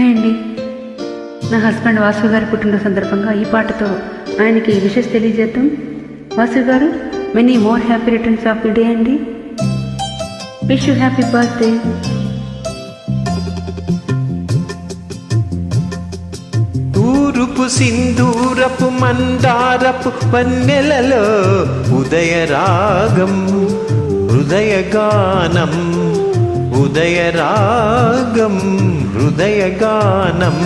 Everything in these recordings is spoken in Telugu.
హాయ్ అండి నా హస్బెండ్ వాసు గారి పుట్టినరోజు సందర్భంగా ఈ పాటతో ఆయనకి wishes తెలియజేద్దాం. Vasu garu many more happy returns of the day అండి. విష్ యూ హ్యాపీ బర్త్డే తూరుపు సింధూరపు మందారపు వన్నెలలో ఉదయరాగం హృదయగానం. ఉదయరాగం హృదయగానం.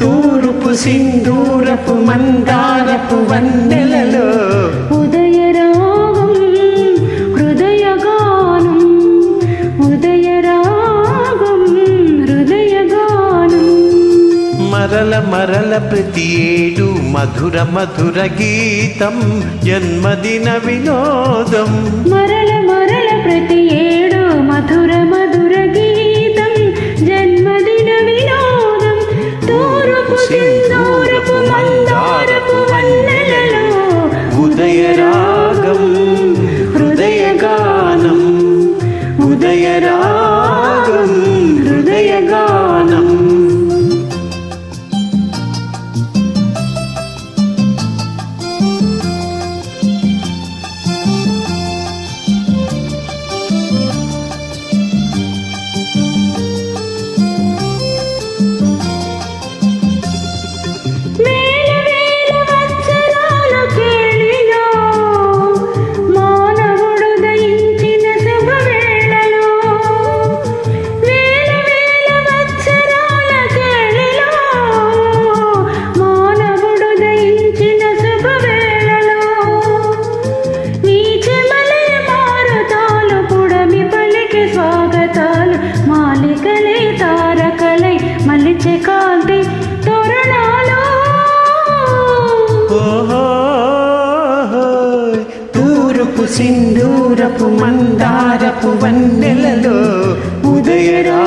తూరుపు సింధూరపు మందారపు వన్నెలలో. ఉదయరాగం హృదయగానం ఉదయరాగం హృదయగానం. మరల మరల ప్రతి ఏడు మధుర మధుర గీతం జన్మదిన వినోదం. హృదయగానం సింధూరపు మందారపు వన్నెలలో ఉదయరా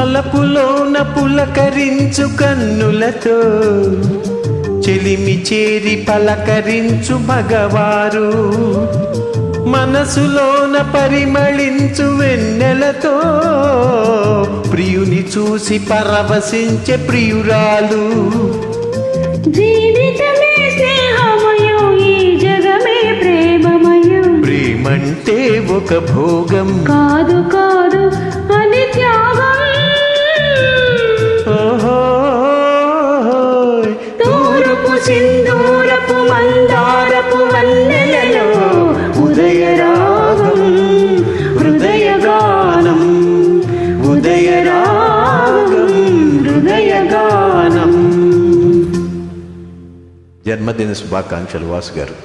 వలపులోన పులకరించు కన్నులతో చెలిమి చేరి పలకరించు మగవారు. మనసులోన పరిమళించు వెన్నెలతో ప్రియుని చూసి పరవశించే ప్రియురాలు. ప్రేమంటే ఒక భోగం. కాదు కాదు తూర్పు సింధూరపు మందారపు వన్నెలలో ఉదయరాగం హృదయగానం ఉదయరాగం హృదయగానం. జన్మదిన శుభాకాంక్షలు వాసు గారు